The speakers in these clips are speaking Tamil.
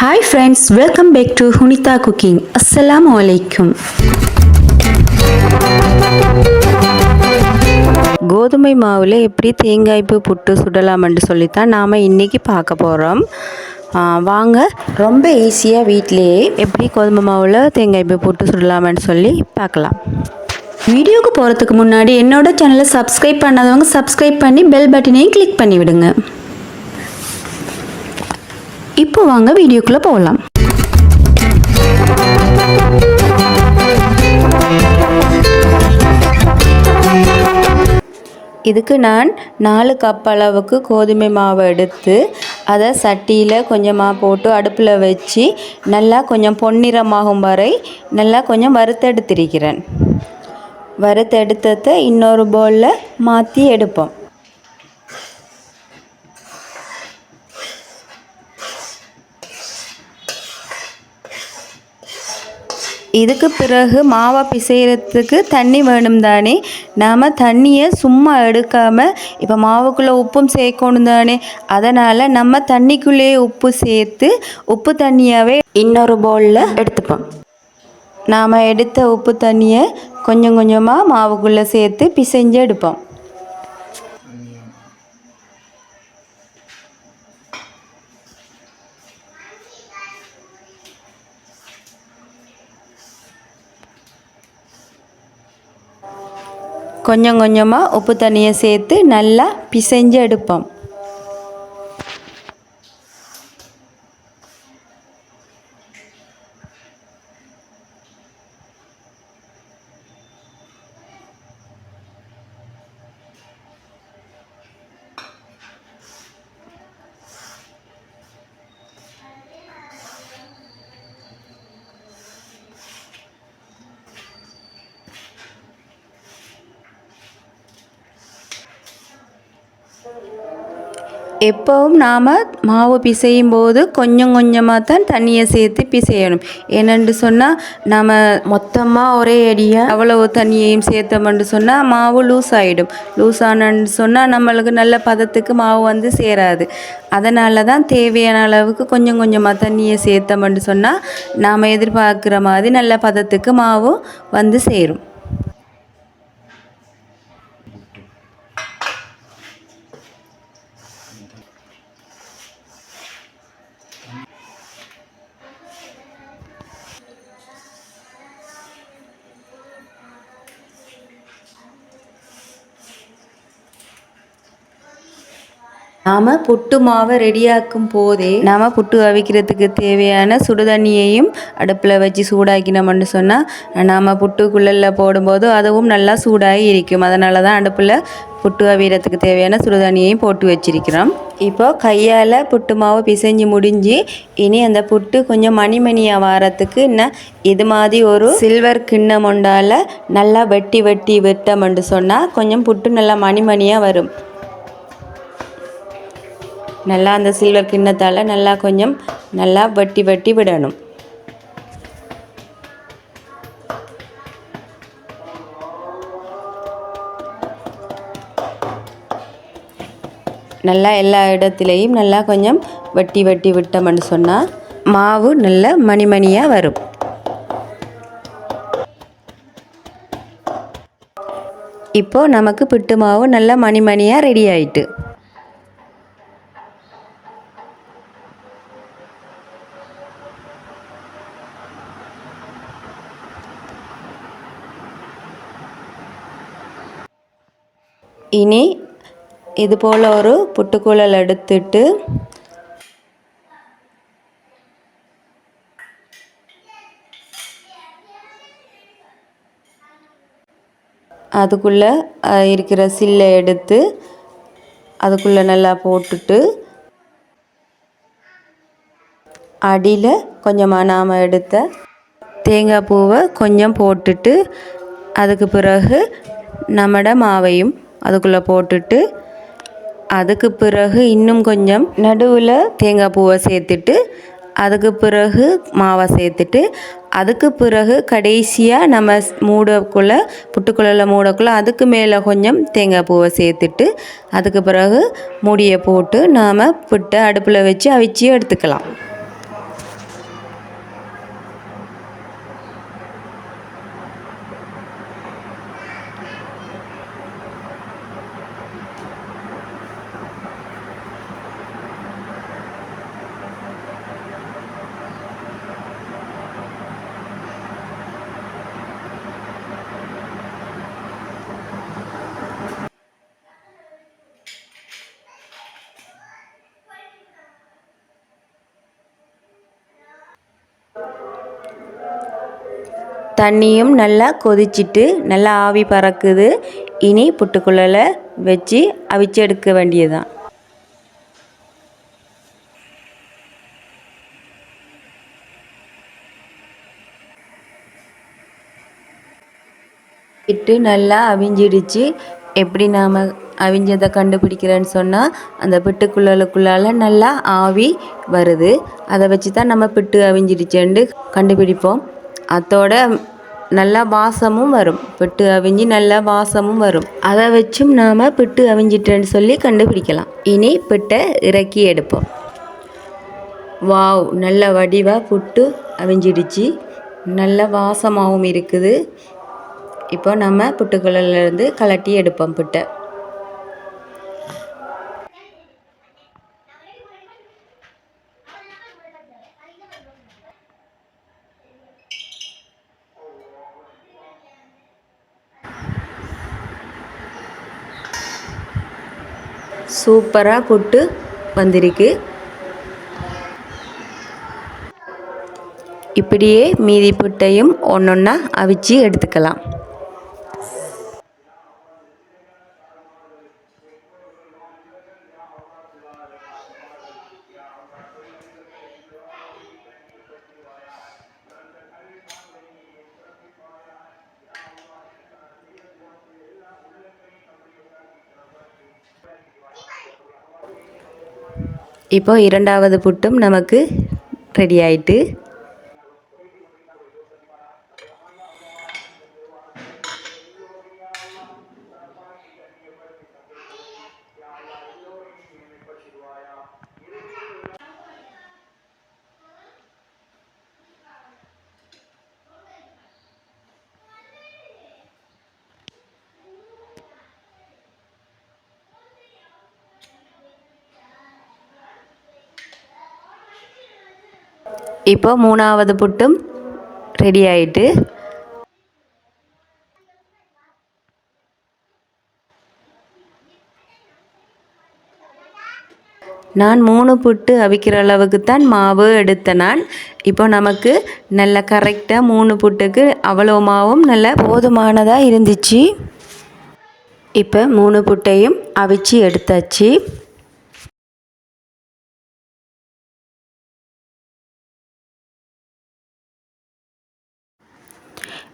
Hi friends welcome back to Hunitha cooking அஸ்ஸலாமு அலைக்கும் கோதுமை மாவில் எப்படி தேங்காய்ப்பு புட்டு சுடலாம்னு சொல்லித்தான் நாம் இன்றைக்கி பார்க்க போகிறோம் வாங்க. ரொம்ப ஈஸியாக வீட்டிலேயே எப்படி கோதுமை மாவில் தேங்காய்ப்பு புட்டு சுடலாம்னு சொல்லி பார்க்கலாம். வீடியோக்கு போகிறதுக்கு முன்னாடி என்னோட சேனலை சப்ஸ்கிரைப் பண்ணாதவங்க சப்ஸ்கிரைப் பண்ணி பெல் பட்டனையும் கிளிக் பண்ணி விடுங்க இப்போ வாங்க வீடியோக்குள்ளே போகலாம் இதுக்கு நான் நாலு கப் அளவுக்கு கோதுமை மாவை எடுத்து அதை சட்டியில் கொஞ்சமாக போட்டு அடுப்பில் வச்சு நல்லா கொஞ்சம் பொன்னிறமாகும் வரை நல்லா கொஞ்சம் வறுத்தெடுத்திருக்கிறேன். வறுத்தெடுத்ததை இன்னொரு பவுலில் மாற்றி எடுப்போம். இதுக்கு பிறகு மாவை பிசைகிறதுக்கு தண்ணி வேணும் தானே நாம் தண்ணியை சும்மா எடுக்காமல் இப்போ மாவுக்குள்ளே உப்பும் சேர்க்கணும் தானே அதனால் நம்ம தண்ணிக்குள்ளேயே உப்பு சேர்த்து உப்பு தண்ணியாகவே இன்னொரு பவுலில் எடுத்துப்போம். நாம் எடுத்த உப்பு தண்ணியை கொஞ்சம் கொஞ்சமாக மாவுக்குள்ளே சேர்த்து பிசைஞ்சு எடுப்போம். கொஞ்சம் கொஞ்சமாக உப்பு தண்ணியை சேர்த்து நல்லா பிசைஞ்சு எடுப்போம் எப்போவும் நாம் மாவு பிசையும் போது கொஞ்சம் கொஞ்சமாக தான் தண்ணியை சேர்த்து பிசையணும். ஏனென்று சொன்னால் நம்ம மொத்தமாக ஒரே அடியாக அவ்வளவு தண்ணியையும் சேர்த்தோம்னு சொன்னால் மாவு லூஸ் ஆகிடும் லூஸ் ஆனன்னு சொன்னால் நம்மளுக்கு நல்ல பதத்துக்கு மாவு வந்து சேராது. அதனால தான் தேவையான அளவுக்கு கொஞ்சம் கொஞ்சமாக தண்ணியை சேர்த்தோம்னு சொன்னால் நாம் எதிர்பார்க்குற மாதிரி நல்ல பதத்துக்கு மாவு வந்து சேரும். நாம் புட்டு மாவை ரெடியாக்கும் போதே நாம் புட்டு அவிக்கிறதுக்கு தேவையான சுடுதண்ணியையும் அடுப்பில் வச்சு சூடாக்கினோம்னு சொன்னால் நாம் புட்டுக்குள்ளே போடும்போது அதுவும் நல்லா சூடாகி இருக்கும். அதனால தான் அடுப்பில் புட்டு அவிக்கிறதுக்கு தேவையான சுடுதண்ணியையும் போட்டு வச்சிருக்கிறோம். இப்போ கையால் புட்டு மாவு பிசைஞ்சு முடிஞ்சு இனி அந்த புட்டு கொஞ்சம் மணி மணியாக வாரத்துக்கு இன்னும் இது மாதிரி ஒரு சில்வர் கிண்ணம் உண்டால் நல்லா வெட்டி வெட்டி விட்டோம்னு சொன்னால் கொஞ்சம் புட்டு நல்லா மணி மணியாக வரும். நல்லா அந்த சில்வர் கிண்ணத்தால் நல்லா கொஞ்சம் நல்லா வட்டி வட்டி விடணும். நல்லா எல்லா இடத்துலையும் நல்லா கொஞ்சம் வட்டி வட்டி விட்டோம்னு சொன்னால் மாவு நல்ல மணிமணியாக வரும். இப்போது நமக்கு பிட்டு மாவு நல்லா மணிமணியாக ரெடி ஆயிட்டு. இனி இது போல் ஒரு புட்டுக்குழல் எடுத்துட்டு அதுக்குள்ளே இருக்கிற சில்லை எடுத்து அதுக்குள்ளே நல்லா போட்டுட்டு அடியில் கொஞ்சமாக நாம் எடுத்த தேங்காய் பூவை கொஞ்சம் போட்டுட்டு அதுக்கு பிறகு நம்மட மாவையும் அதுக்குள்ளே போட்டுட்டு அதுக்கு பிறகு இன்னும் கொஞ்சம் நடுவில் தேங்காய் பூவை சேர்த்துட்டு அதுக்கு பிறகு மாவை சேர்த்துட்டு அதுக்கு பிறகு கடைசியாக நம்ம மூடக்குள்ளே புட்டுக்குள்ளே மூடக்குள்ளே அதுக்கு மேலே கொஞ்சம் தேங்காய் பூவை சேர்த்துட்டு அதுக்கு பிறகு மூடியை போட்டு நாம் புட்டை அடுப்பில் வச்சு அவிச்சியும் எடுத்துக்கலாம். தண்ணியும் நல்லா கொதிச்சிட்டு நல்லா ஆவி பறக்குது. இனி புட்டுக்குள்ளே வச்சு அவிச்சு எடுக்க வேண்டியதுதான். இட்டு நல்லா அவிஞ்சிடுச்சு. எப்படி நாம் அவிஞ்சதை கண்டுபிடிக்கிறேன்னு சொன்னால் அந்த பிட்டுக்குள்ளலுக்குள்ளால நல்லா ஆவி வருது. அதை வச்சு தான் நம்ம பிட்டு அவிஞ்சிடுச்சேன்னு கண்டுபிடிப்போம். அதோட நல்லா வாசமும் வரும். பிட்டு அவிஞ்சு நல்லா வாசமும் வரும். அதை வச்சும் நாம் பிட்டு அவிஞ்சிட்டேன்னு சொல்லி கண்டுபிடிக்கலாம். இனி பிட்டை இறக்கி எடுப்போம். வாவ் நல்ல வடிவாக புட்டு அவிஞ்சிடுச்சு. நல்ல வாசமாகவும் இருக்குது. இப்போ நம்ம புட்டுக்குழலேருந்து கலட்டி எடுப்போம் புட்டை. சூப்பராக புட்டு வந்திருக்கு. இப்படியே மீதி புட்டையும் ஒன்றொன்னா அவிச்சு எடுத்துக்கலாம். இப்போது இரண்டாவது புட்டும் நமக்கு ரெடி ஆயிட்டு இப்போ மூணாவது புட்டும் ரெடி ஆயிட்டு. நான் மூணு புட்டு அவிக்கிற அளவுக்கு தான் மாவு எடுத்த நான். இப்போ நமக்கு நல்ல கரெக்டாக மூணு புட்டுக்கு அவ்வளோ மாவும் நல்ல போதுமானதாக இருந்துச்சு. இப்போ மூணு புட்டையும் அவிச்சு எடுத்தாச்சு.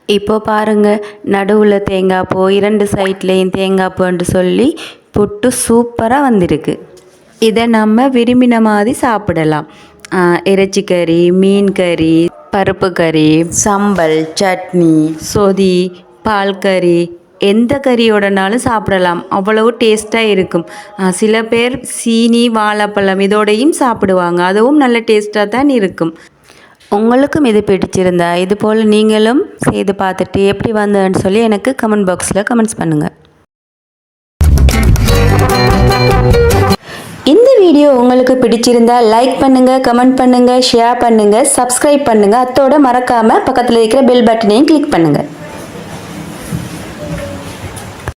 இப்போ பாருங்கள் நடுவில் தேங்காய் பூ இரண்டு சைட்லேயும் தேங்காய் பூன்னு சொல்லி புட்டு சூப்பராக வந்திருக்கு. இதை நம்ம விரும்பின மாதிரி சாப்பிடலாம். இறைச்சி கறி மீன் கறி பருப்பு கறி சம்பல் சட்னி சொதி பால் கறி எந்த கறியோடனாலும் சாப்பிடலாம். அவ்வளவு டேஸ்ட்டாக இருக்கும். சில பேர் சீனி வாழைப்பழம் இதோடையும் சாப்பிடுவாங்க. அதுவும் நல்ல டேஸ்ட்டாக தான் இருக்கும். உங்களுக்கும் இது பிடிச்சிருந்தா இது போல் நீங்களும் செய்து பார்த்துட்டு எப்படி வந்ததுன்னு சொல்லி எனக்கு கமெண்ட் பாக்ஸில் கமெண்ட்ஸ் பண்ணுங்கள் இந்த வீடியோ உங்களுக்கு பிடிச்சிருந்தா லைக் பண்ணுங்கள் கமெண்ட் பண்ணுங்கள் ஷேர் பண்ணுங்கள் சப்ஸ்கிரைப் பண்ணுங்கள் அத்தோட மறக்காமல் பக்கத்தில் இருக்கிற பெல் பட்டனையும் கிளிக் பண்ணுங்கள்